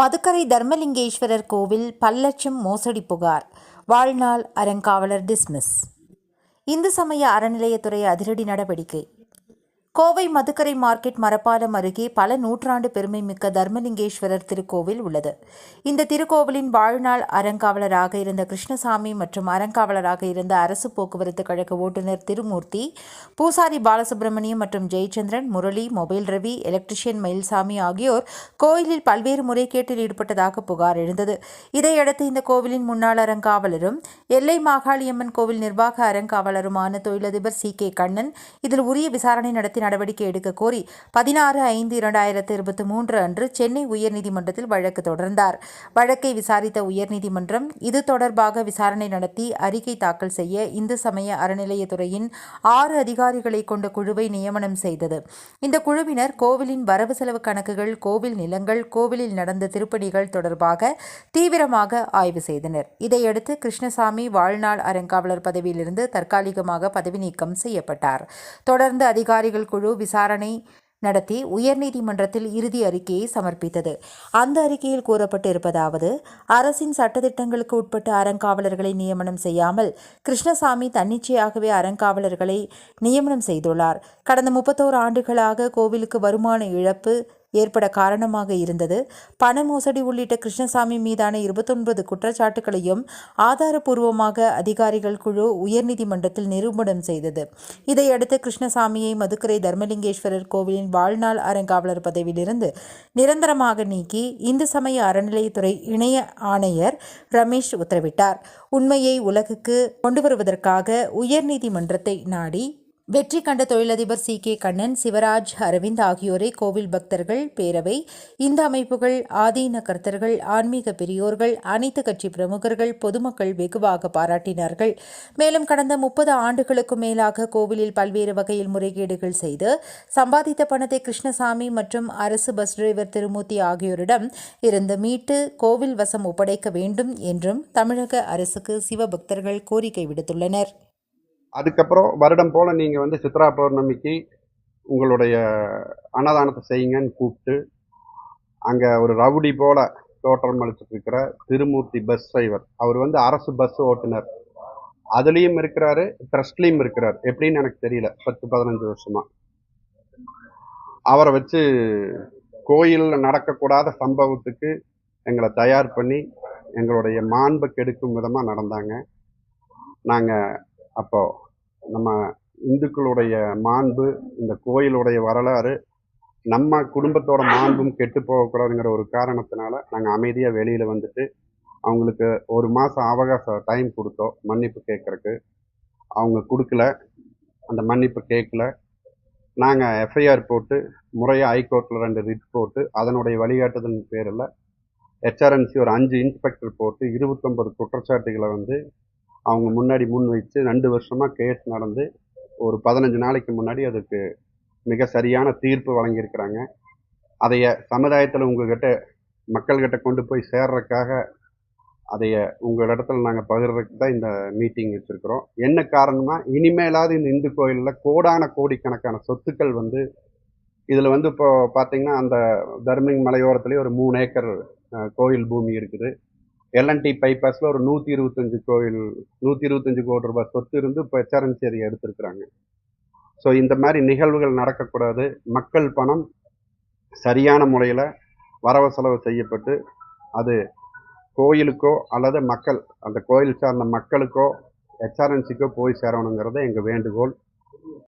மதுக்கரை தர்மலிங்கேஸ்வரர் கோவில் பல்லட்சம் மோசடி புகார். வாழ்நாள் அறங்காவலர் டிஸ்மிஸ். இந்து சமய அறநிலையத்துறை அதிரடி நடவடிக்கை. கோவை மதுக்கரை மார்க்கெட் மரப்பாலம் அருகே பல நூற்றாண்டு பெருமை மிக்க தர்மலிங்கேஸ்வரர் திருக்கோவில் உள்ளது. இந்த திருக்கோவிலின் வாழ்நாள் அறங்காவலராக இருந்த கிருஷ்ணசாமி மற்றும் அறங்காவலராக இருந்த அரசு போக்குவரத்து கழக ஓட்டுநர் திருமூர்த்தி பூசாரி பாலசுப்ரமணியம் மற்றும் ஜெயச்சந்திரன் முரளி மொபைல் ரவி எலக்ட்ரிஷியன் மயில்சாமி ஆகியோர் கோயிலில் பல்வேறு முறைகேட்டில் ஈடுபட்டதாக புகார் எழுந்தது. இதையடுத்து இந்த கோவிலின் முன்னாள் அறங்காவலரும் எல்லை மாகாளியம்மன் கோவில் நிர்வாக அறங்காவலருமான தொழிலதிபர் சி கே கண்ணன் இதில் உரிய விசாரணை நடத்தினார் நடவடிக்கை எடுக்க கோரி பதினாறு ஐந்து இரண்டாயிரத்து இருபத்தி மூன்று அன்று சென்னை உயர்நீதிமன்றத்தில் வழக்கு தொடர்ந்தார். வழக்கை விசாரித்த உயர்நீதிமன்றம் இது தொடர்பாக விசாரணை நடத்தி அறிக்கை தாக்கல் செய்ய இந்து சமய அறநிலையத்துறையின் ஆறு அதிகாரிகளை கொண்ட குழுவை நியமனம் செய்தது. இந்த குழுவினர் கோவிலின் வரவு செலவு கணக்குகள் கோவில் நிலங்கள் கோவிலில் நடந்த திருப்பணிகள் தொடர்பாக தீவிரமாக ஆய்வு செய்தனர். இதையடுத்து கிருஷ்ணசாமி வாழ்நாள் அறங்காவலர் பதவியிலிருந்து தற்காலிகமாக பதவி நீக்கம் செய்யப்பட்டார். தொடர்ந்து அதிகாரிகள் குழு விசாரணை நடத்தி உயர்நீதிமன்றத்தில் இறுதி அறிக்கையை சமர்ப்பித்தது. அந்த அறிக்கையில் கூறப்பட்டு இருப்பதாவது அரசின் சட்டத்திட்டங்களுக்கு உட்பட்ட அறங்காவலர்களை நியமனம் செய்யாமல் கிருஷ்ணசாமி தன்னிச்சையாகவே அறங்காவலர்களை நியமனம் செய்துள்ளார். கடந்த முப்பத்தோரு ஆண்டுகளாக கோவிலுக்கு வருமான இழப்பு ஏற்பட காரணமாக இருந்தது. பண மோசடி உள்ளிட்ட கிருஷ்ணசாமி மீதான இருபத்தொன்பது குற்றச்சாட்டுகளையும் ஆதாரபூர்வமாக அதிகாரிகள் குழு உயர்நீதிமன்றத்தில் நிரூபணம் செய்தது. இதையடுத்து கிருஷ்ணசாமியை மதுக்கரை தர்மலிங்கேஸ்வரர் கோவிலின் வாழ்நாள் அறங்காவலர் பதவியிலிருந்து நிரந்தரமாக நீக்கி இந்து சமய அறநிலையத்துறை இணைய ஆணையர் ரமேஷ் உத்தரவிட்டார். உண்மையை உலகுக்கு கொண்டு வருவதற்காக உயர்நீதிமன்றத்தை நாடி வெற்றி கண்ட தொழிலதிபர் சி. கே. கண்ணன் சிவராஜ் அரவிந்த் ஆகியோரை கோவில் பக்தர்கள் பேரவை இந்த அமைப்புகள் ஆதீன கர்த்தர்கள் ஆன்மீக பெரியோர்கள் அனைத்து கட்சி பிரமுகர்கள் பொதுமக்கள் வெகுவாக பாராட்டினார்கள். மேலும் கடந்த முப்பது ஆண்டுகளுக்கும் மேலாக கோவிலில் பல்வேறு வகையில் முறைகேடுகள் செய்து சம்பாதித்த பணத்தை கிருஷ்ணசாமி மற்றும் அரசு பஸ் டிரைவர் திருமூர்த்தி ஆகியோரிடம் இருந்து மீட்டு கோவில் வசம் ஒப்படைக்க வேண்டும் என்றும் தமிழக அரசுக்கு சிவபக்தர்கள் கோரிக்கை விடுத்துள்ளனர். அதுக்கப்புறம் வருடம் போல் நீங்கள் வந்து சித்ரா பௌர்ணமிக்கு உங்களுடைய அன்னதானத்தை செய்யுங்கன்னு கூப்பிட்டு அங்கே ஒரு ரவுடி போல் தோற்றம் அளிச்சிட்ருக்கிற திருமூர்த்தி பஸ் டிரைவர் அவர் வந்து அரசு பஸ் ஓட்டுநர். அதுலேயும் இருக்கிறாரு ட்ரஸ்ட்லேயும் இருக்கிறார். எப்படின்னு எனக்கு தெரியல. பத்து பதினஞ்சு வருஷமாக அவரை வச்சு கோயிலில் நடக்கக்கூடாத சம்பவத்துக்கு எங்களை தயார் பண்ணி எங்களுடைய மாண்பை கெடுக்கும் விதமாக நடந்தாங்க. நாங்கள் அப்போ நம்ம இந்துக்களுடைய மாண்பு இந்த கோயிலுடைய வரலாறு நம்ம குடும்பத்தோட மாண்பும் கெட்டு போகக்கூடாதுங்கிற ஒரு காரணத்தினால நாங்கள் அமைதியாக வெளியில் வந்துட்டு அவங்களுக்கு ஒரு மாதம் அவகாசம் டைம் கொடுத்தோம் மன்னிப்பு கேட்குறக்கு அவங்க கொடுக்கல அந்த மன்னிப்பு கேட்கல நாங்கள் எஃப்ஐஆர் போட்டு முறையாக ஹைகோர்ட்டில் ரெண்டு ரிட் போட்டு அதனுடைய வழிகாட்டுதல் பேரில் ஹெச்ஆர்என்சி ஒரு அஞ்சு இன்ஸ்பெக்டர் போட்டு இருபத்தொம்பது குற்றச்சாட்டுகளை வந்து அவங்க முன்னாடி முன் வச்சு ரெண்டு வருஷமாக கேஸ் நடந்து ஒரு பதினஞ்சு நாளைக்கு முன்னாடி அதுக்கு மிக சரியான தீர்ப்பு வழங்கியிருக்கிறாங்க. அதைய சமுதாயத்தில் உங்கள்கிட்ட மக்கள்கிட்ட கொண்டு போய் சேர்றதுக்காக அதைய உங்கள் இடத்துல நாங்கள் பகிர்றதுக்கு தான் இந்த மீட்டிங் வச்சுருக்கிறோம். என்ன காரணமாக இனிமேலாவது இந்த இந்து கோயிலில் கோடான கோடிக்கணக்கான சொத்துக்கள் வந்து இதில் வந்து இப்போ பார்த்திங்கன்னா அந்த தர்மிங் மலையோரத்துலேயே ஒரு மூணு ஏக்கர் கோயில் பூமி இருக்குது. எல்என்டி பைபாஸில் ஒரு நூற்றி இருபத்தஞ்சு கோயில் நூற்றி இருபத்தஞ்சி கோடி ரூபாய் சொத்து இருந்து இப்போ ஹெச்ஆர்என்சி எடுத்திருக்கிறாங்க. ஸோ இந்த மாதிரி நிகழ்வுகள் நடக்கக்கூடாது. மக்கள் பணம் சரியான முறையில் வரவு செலவு செய்யப்பட்டு அது கோயிலுக்கோ அல்லது மக்கள் அந்த கோயில் சார்ந்த மக்களுக்கோ எச்ஆர்என்சிக்கோ போய் சேரணுங்கிறத எங்கள் வேண்டுகோள்.